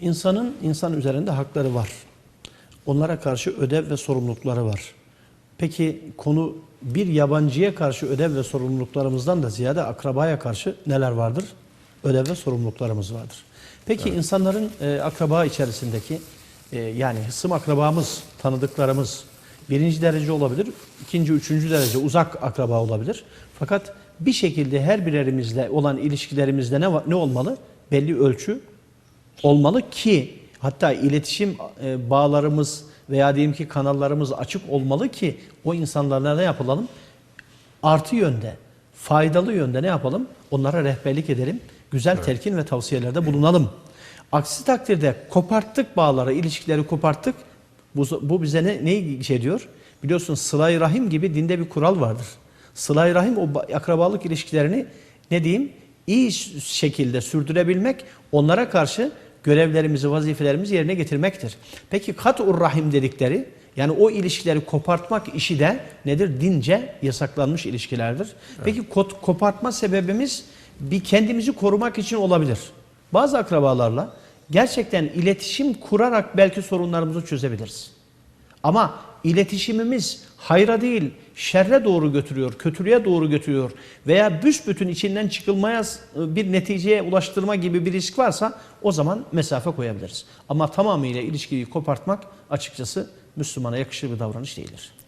İnsanın insan üzerinde hakları var. Onlara karşı ödev ve sorumlulukları var. Peki konu bir yabancıya karşı ödev ve sorumluluklarımızdan da ziyade akrabaya karşı neler vardır? Ödev ve sorumluluklarımız vardır. Peki insanların e, akraba içerisindeki e, yani hısım akrabamız, tanıdıklarımız birinci derece olabilir, ikinci, üçüncü derece uzak akraba olabilir. Fakat bir şekilde her birerimizle olan ilişkilerimizde ne, ne olmalı? Belli ölçü olmalı ki hatta iletişim e, bağlarımız veya diyelim ki kanallarımız açık olmalı ki o insanlarla ne yapalım? Artı yönde, faydalı yönde ne yapalım? Onlara rehberlik edelim. Güzel telkin ve tavsiyelerde bulunalım. Aksi takdirde koparttık bağları, ilişkileri koparttık. Bu, bu bize ne, neyi şey diyor? Biliyorsun sıla rahim gibi dinde bir kural vardır. sıla rahim o ba- akrabalık ilişkilerini ne diyeyim? iyi şekilde sürdürebilmek, onlara karşı görevlerimizi, vazifelerimizi yerine getirmektir. Peki kat-ur rahim dedikleri yani o ilişkileri kopartmak işi de nedir? Dince yasaklanmış ilişkilerdir. Peki kot- kopartma sebebimiz bir kendimizi korumak için olabilir. Bazı akrabalarla gerçekten iletişim kurarak belki sorunlarımızı çözebiliriz. Ama iletişimimiz hayra değil, şerre doğru götürüyor, kötülüğe doğru götürüyor veya büsbütün içinden çıkılmaya e, bir neticeye ulaştırma gibi bir risk varsa o zaman mesafe koyabiliriz. Ama tamamıyla ilişkiyi kopartmak açıkçası Müslümana yakışır bir davranış değildir.